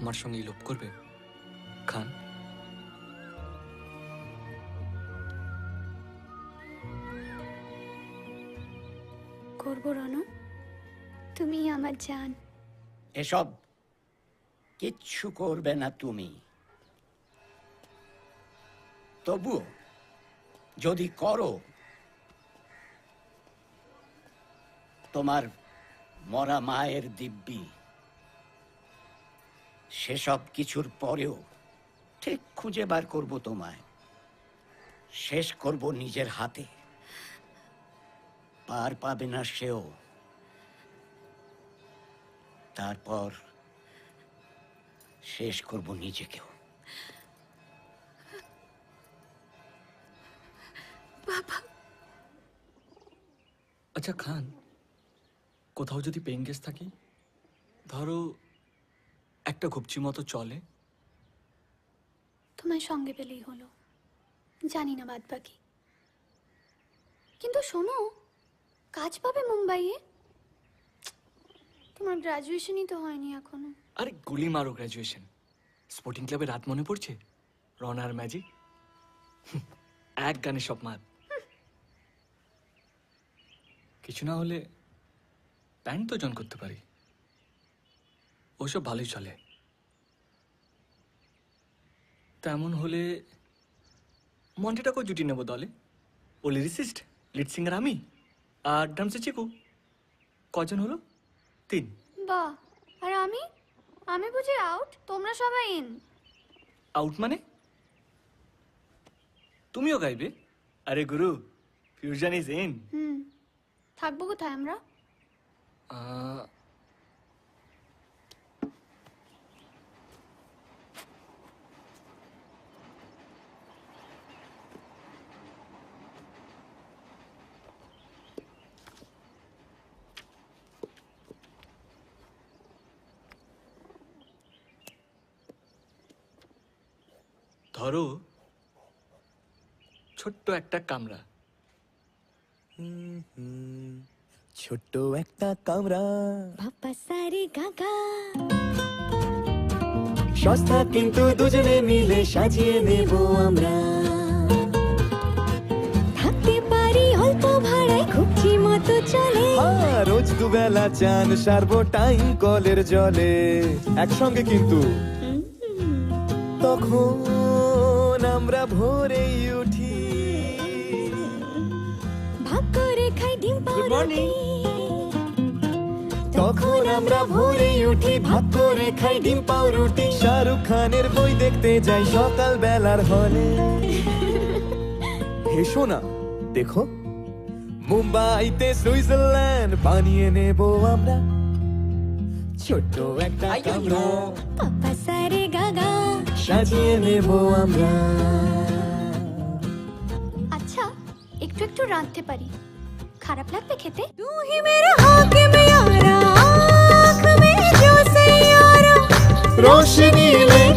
আমার সঙ্গে লোভ করবে খান। করব রনু তুমি আমার জান। এসব কিচ্ছু করবে না তুমি। তবুও যদি করো তোমার মরা মায়ের দিব্যি সেসব কিছুর পরেও ঠিক খুঁজে বার করব তোমায়। শেষ করব নিজের হাতে। পার পাবে না সেও। তারপর শেষ করব নিজেকেও। আচ্ছা খান কোথাও যদি পেইং গেস্ট থাকি ধরো একটা ঘুপচি মতো চলে। তোমায় সঙ্গে পেলেই হলো। জানি না বাদ বাকি কিন্তু শোনো কাজ পাবে মুম্বাইয়ে? তোমার গ্রাজুয়েশনই তো হয়নি এখনও। আরে গুলি মারো গ্র্যাজুয়েশন স্পোর্টিং ক্লাবে রাত মনে পড়ছে? রনার ম্যাজিক এক গানে সব মাত কিছু না হলে প্যান্ট তো জন করতে পারি। ওসব ভালোই চলে। তেমন হলে মন্টেটাকেও জুটি নেব দলে। ও লিরিসিস্ট লিড সিঙ্গার আমি আর ড্রামসে চিকু। কজন হলো? তিন। বাহ আর আমি? আমি বুঝি আউট তোমরা সবাই ইন। আউট মানে? তুমিও গাইবে? আরে গুরু ফিউশন ইজ ইন। হুম। থাকব কোথায় আমরা? ধরো ছোট্ট একটা কামরা। ছোট্ট একটা কামরা। বাপ্পা সারি গাগা। সস্তা কিন্তু দুজনে মিলে সাজিয়ে নেব আমরা। থাকতে পারি অল্প ভাড়ায় খুবজি মতো চলে। হ্যাঁ, রোজ দুবেলা চান সারবো টাইম কলের জলে। একসঙ্গে কিন্তু তখন আমরা ভোরেই উঠি। ভাগ করে খাই ডিম পাউরুটি। তখন আমরা ভোরেই উঠি করে খাই ডিম পাউরুটি। শাহরুখ খানের বই দেখতে যাই সকাল বেলার হলে। হেসো না দেখো। মুম্বাইতে সুইজারল্যান্ড বানিয়ে নেব আমরা। ছোট্ট একটা পাপা সারে গাগা। সাজিয়ে নেব আমরা আচ্ছা একটু একটু রাঁধতে পারি খারাপ লাগবে খেতে तू ही मेरा हाकिम यारा आँख में जो सैयारा रोशनी लेके